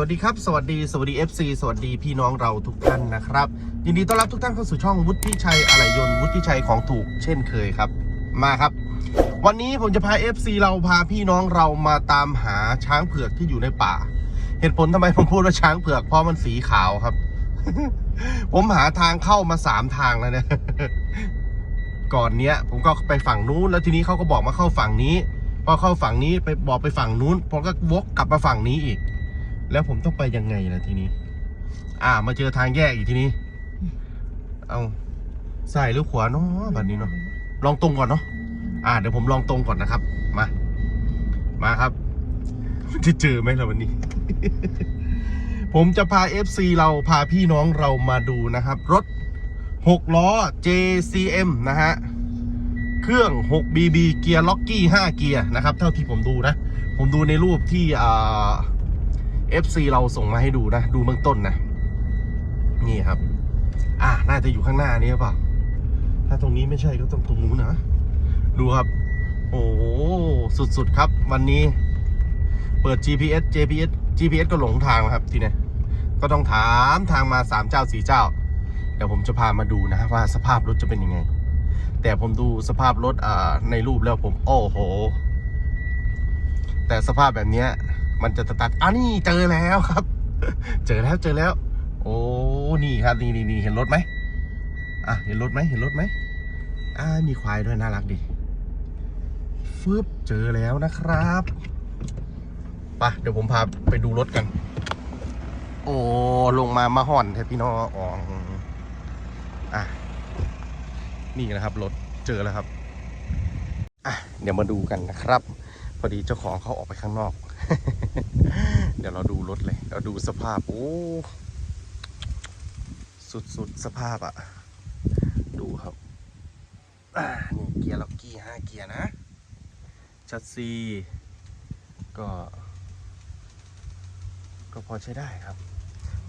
วัสดีครับ สวัสดีสวัสดี FC สวัสดีพี่น้องเราทุกท่านนะครับ ยินดีต้อนรับทุกท่านเข้าสู่ช่องวุฒิชัยอะไหล่ยนต์วุฒิชัยของถูกเช่นเคยครับ มาครับ วันนี้ผมจะพา FC เราพาพี่น้องเรามาตามหาช้างเผือกที่อยู่ในป่า เหตุผลทำไมผมพูดว่าช้างเผือกเพราะมันสีขาวครับ ผมหาทางเข้ามาสามทางแล้วเนี่ยก่อนเนี้ย ผมก็ไปฝั่งนู้นแล้วทีนี้เขาก็บอกมาเข้าฝั่งนี้ พอเข้าฝั่งนี้ไปบอกไปฝั่งนู้นผมก็วกกลับมาฝั่งนี้อีก แล้วผมต้องไปยังไงล่ะทีนี้ อ่า มาเจอทางแยกอีกทีนี้ เอาใส่หรือขวาเนาะแบบนี้เนาะลองตรงก่อนเนาะอ่า เดี๋ยวผมลองตรงก่อนนะครับ มา มาครับ จะเจอไหมล่ะวันนี้ ผมจะพา FC เราพาพี่น้องเรามาดูนะครับ รถ 6 ล้อ JCM นะฮะ เครื่อง 6BB เกียร์ล็อกกี้ 5 เกียร์นะครับ เท่าที่ผมดูนะ ผมดูในรูปที่อ่า FC เราส่งมาให้ดูนะ ดูเบื้องต้นนะ นี่ครับ อ่าน่าจะอยู่ข้างหน้านี้หรือเปล่า ถ้าตรงนี้ไม่ใช่ก็ต้องตรงนู้นนะ ดูครับ โอ้โหสุดๆครับ วันนี้ เปิด GPS GPS GPS ก็หลงทางครับทีนี้ก็ต้องถามทางมาสามเจ้าสี่เจ้า เดี๋ยวผมจะพามาดูนะว่าสภาพรถจะเป็นยังไง แต่ผมดูสภาพรถอ่าในรูปแล้วผม โอ้โห แต่สภาพแบบนี้ มันจะตัดอะนี่เจอแล้วครับ เจอแล้วเจอแล้ว โอ้นี่ครับนี่นี่นี่เห็นรถไหมอะเห็นรถไหมเห็นรถไหมอ่ามีควายด้วยน่ารักดีฟึบเจอแล้วนะครับไปะเดี๋ยวผมพาไปดูรถกัน โอ้ลงมามาห่อนแทพี่น้องอ๋องอะนี่นะครับรถเจอแล้วครับอะเดี๋ยวมาดูกันนะครับ พอดีเจ้าของเขาออกไปข้างนอก เดี๋ยวเราดูรถเลย เราดูสภาพ โอ้ สุดๆสภาพอะดูครับนี่เกียร์ล็อกกี้ห้าเกียร์นะ ชัดซีก็ ก็พอใช้ได้ครับ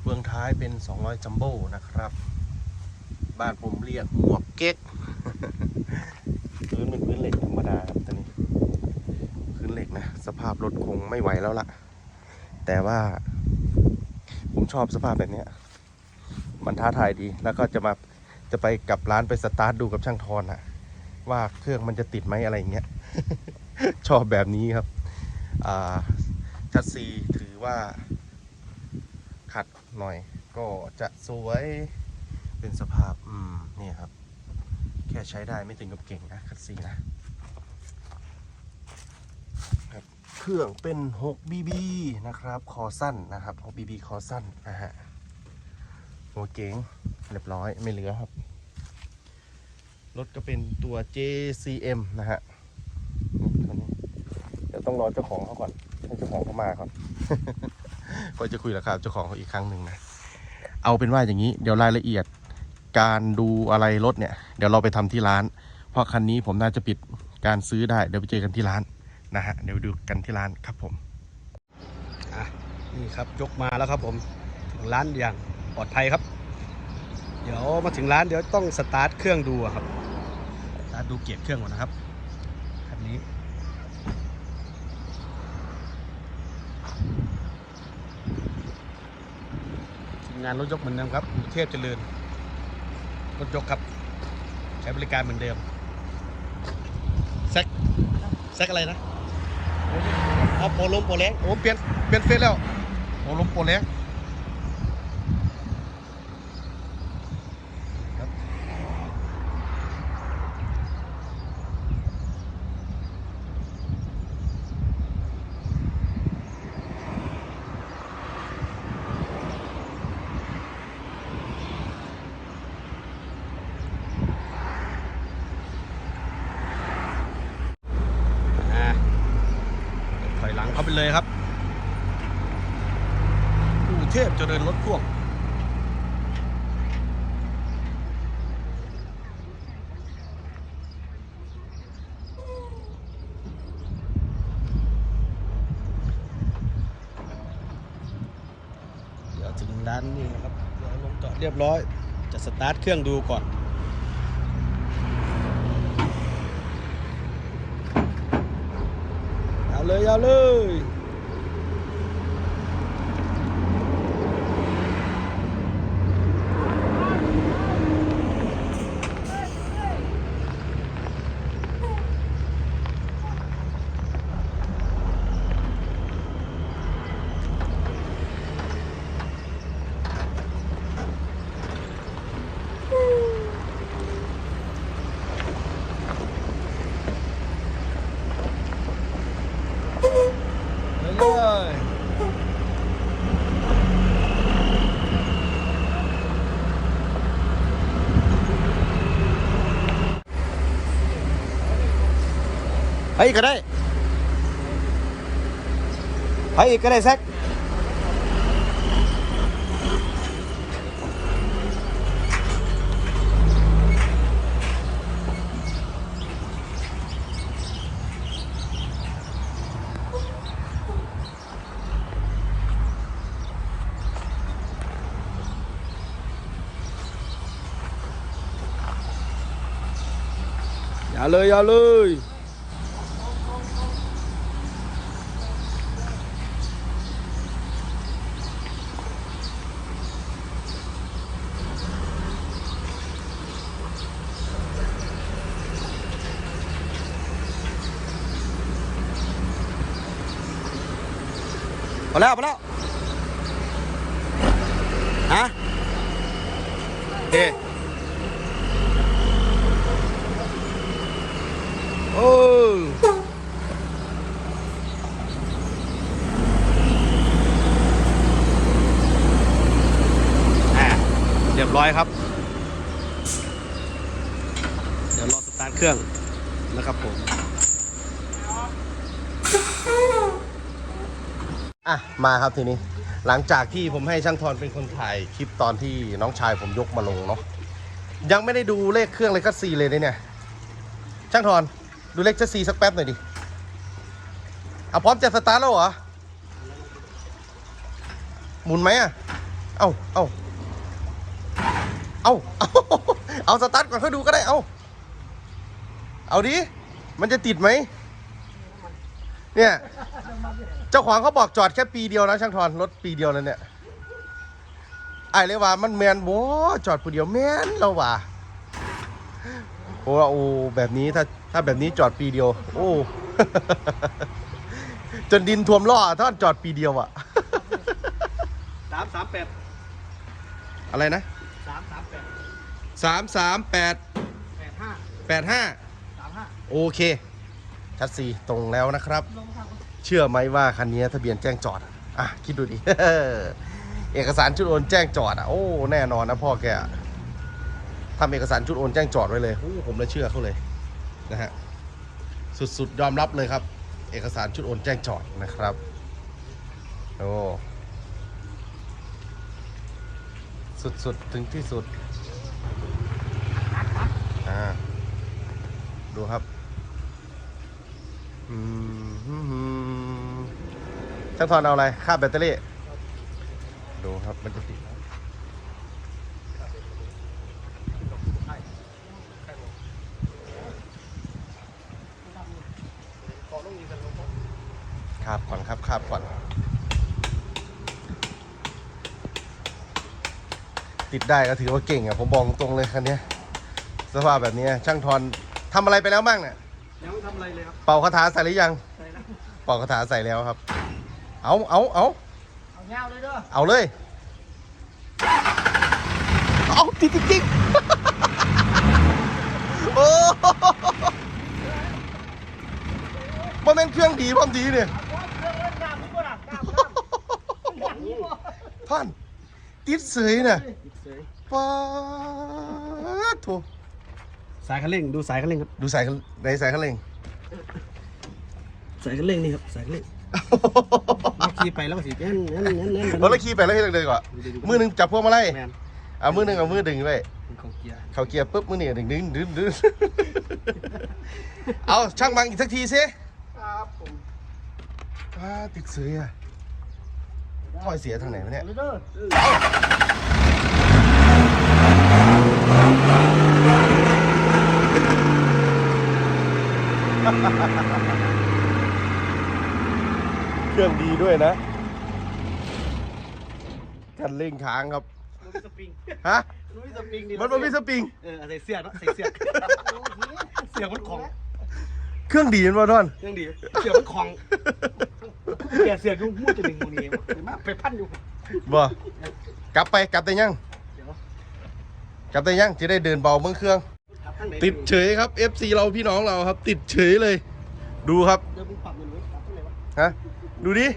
เบื้องท้ายเป็น 200 จัมโบ้นะครับ บ้านผมเรียกหมวกเก๊กพื้นเป็นพื้นเหล็กธรรมดาครับตอนนี้ เหล็กนะ สภาพรถคงไม่ไหวแล้วล่ะ แต่ว่า ผมชอบสภาพแบบนี้มันท้าทายดีแล้วก็จะมาจะไปกลับร้านไปสตาร์ทดูกับช่างทอนอะว่าเครื่องมันจะติดไหมอะไรอย่างเงี้ยชอบแบบนี้ครับชัดซีถือว่า ขัดหน่อย ก็จะสวยเป็นสภาพ อืม นี่ครับ แค่ใช้ได้ไม่ถึงกับเก่งนะคัดซีนะ เครื่องเป็น 6BB นะครับ คอสั้นนะครับ 6BB คอสั้นนะฮะหัวเก๋งเรียบร้อยไม่เหลือครับ รถก็เป็นตัว JCM นะฮะเดี๋ยวต้องรอเจ้าของเขาก่อนให้เจ้าของเขามาก่อนก็จะคุยราคาเจ้าของเขาอีกครั้งหนึ่งนะ เอาเป็นว่าอย่างนี้เดี๋ยวรายละเอียดการดูอะไรรถเนี่ย เดี๋ยวเราไปทำที่ร้าน เพราะคันนี้ผมน่าจะปิดการซื้อได้ เดี๋ยวไปเจอกันที่ร้าน นะฮะเดี๋ยวดูกันที่ร้านครับผมอะนี่ครับยกมาแล้วครับผมถึงร้านอย่างปลอดภัยครับ เดี๋ยวมาถึงร้านเดี๋ยวต้องสตาร์ทเครื่องดูอะครับสตาร์ทดูเกียร์เครื่องก่อนนะครับคันนี้งานรถยกเหมือนเดิมครับอยู่เทพเจริญรถยกครับ ใช้บริการเหมือนเดิมแซกแซกอะไรนะ เอาโปรลมโปรแรงโอ้เปลี่ยนเปลี่ยนเฟซแล้วโปรลมโปรแรงครับอ่า ถอยหลังเข้า ไปเลยครับกรุงเทพเจริญรถพ่วงเดี๋ยวถึงร้านนี้นะครับเดี๋ยวลงจอดเรียบร้อย จะสตาร์ทเครื่องดูก่อน เอาเลยเอาเลย เลยไปอีกก็ อีกก็ได้แซกอย่าเลยอย่าเลยพอแล้วพอแล้วฮะเอ๊ อ้อะเรียบร้อยครับ เดี๋ยวรอสตาร์ทเครื่องนะครับผม อะ มาครับทีนี้ หลังจากที่ผมให้ช่างทอนเป็นคนถ่ายคลิปตอนที่น้องชายผมยกมาลงเนาะ ยังไม่ได้ดูเลขเครื่องเลยก็ซีเลยเนี่ย ช่างทอน ดูเลขจะซีสักแป๊บหน่อยดิเอาพร้อมจะสตาร์ทแล้วเหรอ หมุนไหมอะ เอ้าเอ้าเอ้าเอา เอาสตาร์ทก่อนค่อยดูก็ได้ เอ้าเอาดิ มันจะติดไหม เนี่ย เจ้าของเขาบอกจอดแค่ปีเดียวนะช่างทอนรถปีเดียวแล้วเนี่ยไอ้เลยว่ามันแมนโว้จอดปีเดียวแมนแล้วว่ะโอ้โอ้แบบนี้ถ้า ถ้าแบบนี้จอดปีเดียว โอ้ จนดินท่วมล่อท่านจอดปีเดียวอะสามสามแปดอะไรนะสามสามแปดสามสามแปดแปดห้าแปดห้าสามห้าโอเคชัดซีตรงแล้วนะครับเชื่อไหมว่าคันนี้ทะเบียนแจ้งจอดอะอะ คิดดูดิ เอกสารชุดโอนแจ้งจอดอะ โอ้ แน่นอนนะพ่อแกอะทำเอกสารชุดโอนแจ้งจอดไว้เลยโอ้ผมเลยเชื่อเขาเลย นะฮะสุดๆยอมรับเลยครับ เอกสารชุดโอนแจ้งจอดนะครับโอ้สุดๆ ถึงที่สุดอ่าดูครับอืมช่างทอนเอาอะไรค่าแบตเตอรี่ ดูครับมันจะติดาบก่อนครับคาบก่อน ติดได้ก็ถือว่าเก่งอะ ผมบอกตรงเลยคันเนี้ยสภาพแบบเนี้ยช่างทอนทำอะไรไปแล้วบ้างเนี่ยยังไม่ทำอะไรเลยครับเป่าคาถาใส่หรือยังใส่แล้วเป่าคาถาใส่แล้วครับ เอาเอาเอาเอาเงาเลยเด้อเอาเลยเอาจริงจริงๆโอ้มันเป็นเครื่องดีพร้อมดีเนี่ย ท่าน ติดเสยน่ะป้าดโถสายคันเร่งดูสายคันเร่งครับดูสายคันในสายคันเร่งสายคันเร่งนี่ครับสายคันเร่งเราขี่ไปแล้วก็สิเน้นเน้นเน้นเน้นรถละขี่ไปแล้วให้เลยก่อนมือหนึ่งจับพวงมาลัยแมนเอามือหนึ่งเอามือดึงไว้เป็นของเกียร์เขาเกียร์ปุ๊บมือนี่ดึงดึงดึงดึงเอาช่างบังอีกสักทีสิครับผมว้าติดเสืออะ ถอยเสียทางไหนวะเนี่ยเลยเด้อเครื่องดีด้วยนะกันเร่งค้างครับมันมีสปริงฮะมันมีสปริงดิมันมันมีสปริงเออใส่เสื้อเนาะใส่เสื้อเสื้อมันของ เครื่องดีมันวะท่อนยังดีเสื้อมันของ แกเสื้อกูมูดจะดึงมูนี่เห็นไหมไปพันอยู่บ่กลับไปกลับแต่ยังเดี๋ยวกลับแต่ยังจะได้เดินเบาเมืองเครื่องกลับทางไหนติดเฉยครับ FC เราพี่น้องเราครับ ติดเฉยเลย ดูครับเดี๋ยวมึงปรับมันไว้ปรับทางไหนวะฮะดูดิ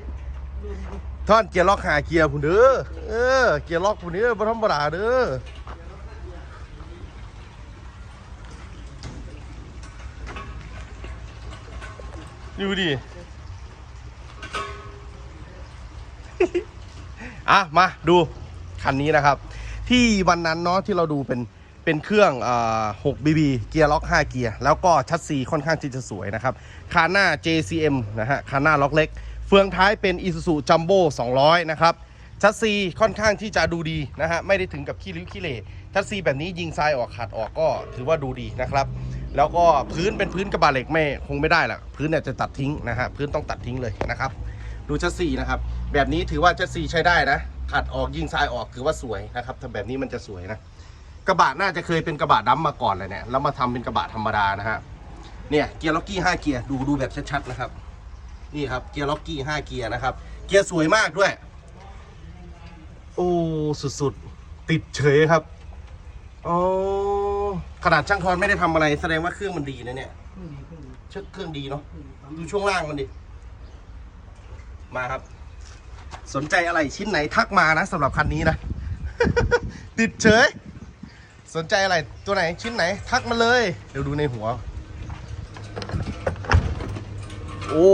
ท่อนเกียร์ล็อกหาเกียร์พุ่นเด้อเออเกียร์ล็อกพุ่นเด้อบ่ธรรมดาเด้อดูดิ อะมาดูคันนี้นะครับ ที่วันนั้นเนาะที่เราดูเป็นเป็นเครื่อง6 BB เกียร์ล็อก 5 เกียร์ แล้วก็ชัดซีค่อนข้างที่จะสวยนะครับ คาหน้า JCM นะฮะ คาหน้าล็อกเล็ก เฟืองท้ายเป็น Isuzu Jumbo 200 นะครับชัดซีค่อนข้างที่จะดูดีนะฮะ ไม่ได้ถึงกับขี้ริ้วขี้เหร่ชัดซีแบบนี้ยิงทรายออกขัดออกก็ถือว่าดูดีนะครับ แล้วก็พื้นเป็นพื้นกระบะเหล็กไม่คงไม่ได้ละพื้นเนี่ยจะตัดทิ้งนะฮะ พื้นต้องตัดทิ้งเลยนะครับ ดูชัดซีนะครับ แบบนี้ถือว่าชัดซีใช้ได้นะขัดออกยิงทรายออกถือว่าสวยนะครับถ้าแบบนี้มันจะสวยนะกระบะน่าจะเคยเป็นกระบะดำมาก่อนเลยเนี่ยแล้วมาทำเป็นกระบะธรรมดานะฮะเนี่ยเกียร์ล็อกกี้5เกียร์ดูดูแบบชัดๆนะครับ นี่ครับเกียร์ล็อกกี้5เกียร์นะครับ เกียร์สวยมากด้วย โอ้สุดๆติดเฉยครับอ๋อขนาดช่างทอนไม่ได้ทำอะไร แสดงว่าเครื่องมันดีนะเนี่ยเชือกเครื่องดีเนาะดูช่วงล่างมันดิ มาครับ สนใจอะไรชิ้นไหนทักมานะสำหรับคันนี้นะ ติดเฉย สนใจอะไรตัวไหนชิ้นไหน ทักมาเลย เดี๋ยวดูในหัว โอ้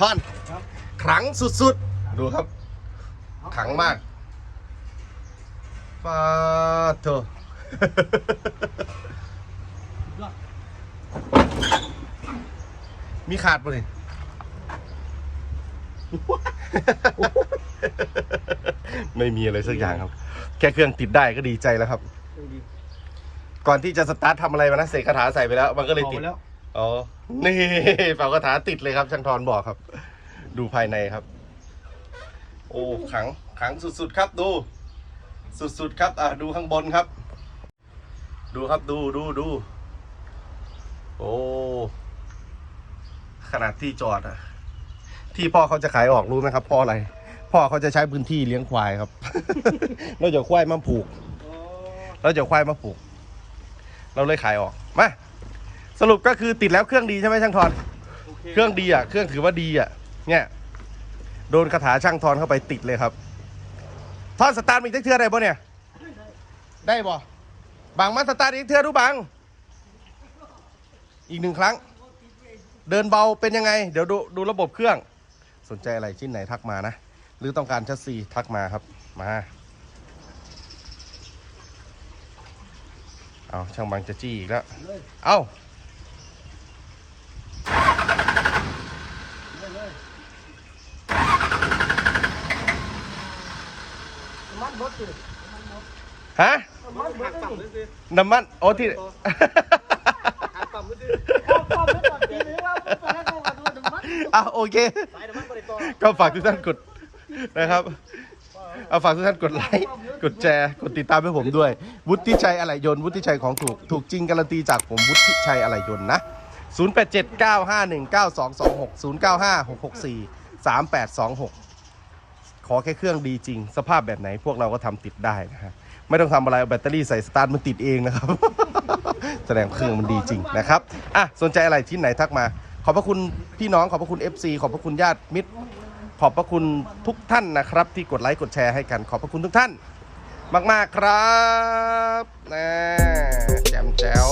ท่อนครับขลังสุดๆ ดูครับขลังมากฟาเธอมีขาดปะเนี่ย ไม่มีอะไรสักอย่างครับ แค่เครื่องติดได้ก็ดีใจแล้วครับ ก่อนที่จะสตาร์ททำอะไรมานะเสกคาถาใส่ไปแล้ว มันก็เลยติดออกไปแล้วอ๋อ นี่เป่ากระถาติดเลยครับช่างทอนบอกครับ ดูภายในครับ โอ้ขังขังสุดๆครับดู สุดๆครับอะดูข้างบนครับ ดูครับดูดูดูโอ้ขนาดที่จอดอะ ที่พ่อเขาจะขายออกรู้ไหมครับเพ่ออะไร พ่อเขาจะใช้พื้นที่เลี้ยงควายครับ เราจะควายมาผูก เราจะควายมาผูก เราเลยขายออกมาสรุปก็คือติดแล้วเครื่องดีใช่ไหมช่างทอนเครื่องดีอะ เครื่องถือว่าดีอะ เนี่ยโดนคาถาช่างทอนเข้าไปติดเลยครับทอนสตาร์ทมีอีกเทื่อได้ปะเนี่ย ได้ปะบางมันสตาร์ทอีกเทื่อดูบางอีกหนึ่งครั้ง เดินเบาเป็นยังไง เดี๋ยวดูดูระบบเครื่อง สนใจอะไรชิ้นไหนทักมานะ หรือต้องการชัสซีทักมาครับ มา เอาช่างบางจะจี้อีกแล้ว เอามันบดสิฮะมันบดสิน้ำมัน โอ้ที่หักปั๊มมือถือเอาความไม่ก่อนทีนี้เราไปแล้วก็มาดูถึงมันอะโอเค ก็ฝากทุกท่านกดนะครับเอาฝากทุกท่านกดไลค์ กดแชร์ กดติดตามให้ผมด้วย วุฒิชัยอะไหล่ยนต์วุฒิชัยของถูก ถูกจริงการันตีจากผมวุฒิชัยอะไหล่ยนต์นะ 0879519226 08643826 ขอแค่เครื่องดีจริง สภาพแบบไหนพวกเราก็ทำติดได้นะฮะ ไม่ต้องทำอะไรเอาแบตเตอรี่ใส่สตาร์ทมันติดเองนะครับ แสดงเครื่องมันดีจริงนะครับ อะ สนใจอะไรที่ไหนทักมา อบพระคุณพี่น้องขอบพระคุณ FC ขอบพระคุณญาติมิตร ขอบพระคุณทุกท่านนะครับ ที่กดไลค์กดแชร์ให้กัน ขอบพระคุณทุกท่าน มาก ๆ ครับนะแจ๋ว